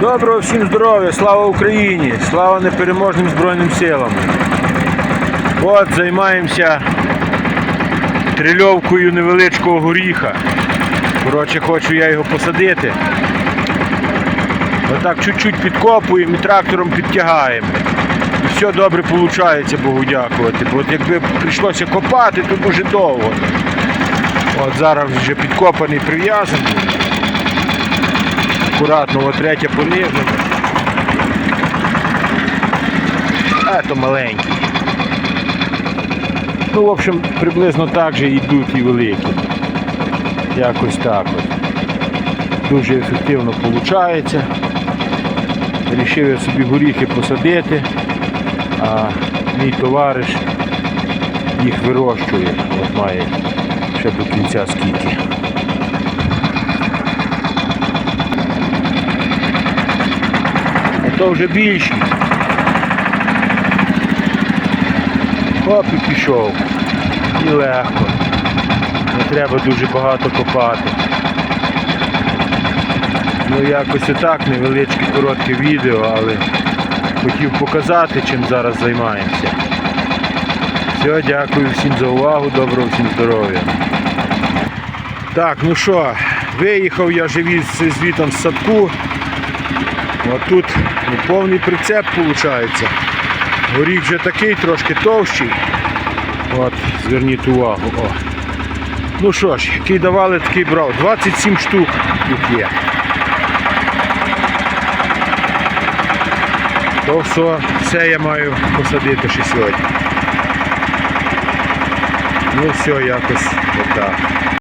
Доброго всім здоров'я, слава Україні, слава непереможним Збройним силам. От займаємося трильовкою невеличкого горіха. Коротше, хочу я його посадити. Отак чуть-чуть підкопуємо і трактором підтягаємо. І все добре виходить, Богу дякувати. Бо от якби прийшлося копати, то дуже довго. От зараз вже підкопаний, прив'язаний. Акуратно, от третя понизу. А то маленький. Ну, в общем, приблизно так же йдуть і великі. Якось так от. Дуже ефективно виходить. Рішив я собі горіхи посадити, а мій товариш їх вирощує. От має ще до кінця скільки. То вже більші. Хоп і пішов. І легко. Не треба дуже багато копати. Ну якось отак, невеличке коротке відео, але хотів показати, чим зараз займаємося. Все, дякую всім за увагу, доброго всім здоров'я. Так, ну що, виїхав я вже від звітом з садку. От тут ну, повний прицеп виходить. Горіх вже такий трошки товщий. От, зверніть увагу. О. Ну що ж, який давали, такий брав. 27 штук тут є. То все, все я маю посадити ще сьогодні. Ну все, якось отак.